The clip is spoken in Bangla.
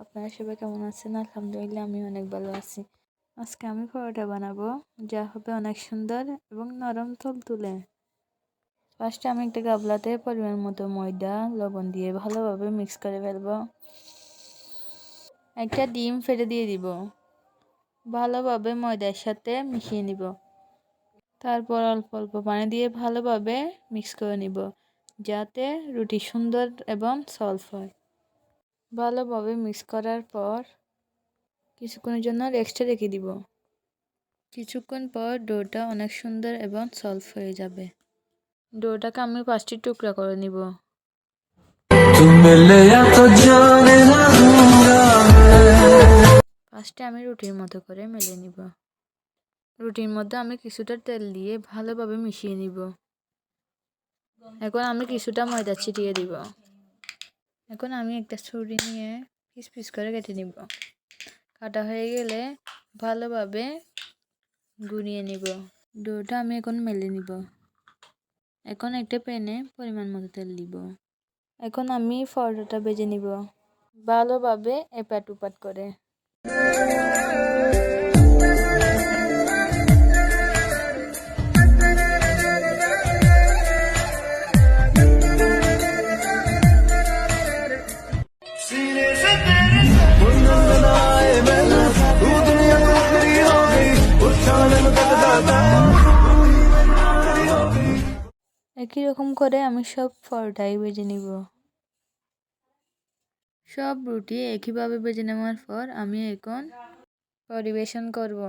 আপনারা সবাই কেমন আছেন? আলহামদুলিল্লাহ, আমি অনেক ভালো আছি। আজকে আমি পরোটা বানাবো, যা হবে অনেক সুন্দর এবং নরম তল তুলে ফার্স্টে আমি একটা গাবলাতে পরিমাণ মতো ময়দা, লবণ দিয়ে ভালোভাবে মিক্স করে ফেলব। একটা ডিম ফেটে দিয়ে দিব। ভালোভাবে ময়দার সাথে মিশিয়ে নিব। তারপর অল্প অল্প পানি দিয়ে ভালোভাবে মিক্স করে নিব যাতে রুটি সুন্দর এবং সলভ হয়। ভালোভাবে মিক্স করার পর কিছুক্ষণের জন্য রেক্সটা রেখে দিব। কিছুক্ষণ পর ডোটা অনেক সুন্দর এবং সলভ হয়ে যাবে। ডোটাকে আমি পাঁচটি টুকরা করে নিব। পাঁচটা আমি রুটির মতো করে মেলে নিব। রুটির মধ্যে আমি কিছুটা তেল দিয়ে ভালোভাবে মিশিয়ে নিব। এখন আমি কিছুটা ময়দা ছিটিয়ে দিব। এখন আমি একটা ছুরি নিয়ে পিস পিস করে কেটে নিব। কাটা হয়ে গেলে ভালোভাবে গুঁড়িয়ে নিব। ডোটা আমি এখন মেলে নিব। এখন একটা প্যানে পরিমাণ মতো তেল দিব। এখন আমি পরোটাটা বেজে নিব। ভালোভাবে এপাট উপাট করে। একই রকম করে আমি সব পরোটাই বেজে নিব। সব রুটি একইভাবে বেজে নেওয়ার পর আমি এখন পরিবেশন করব।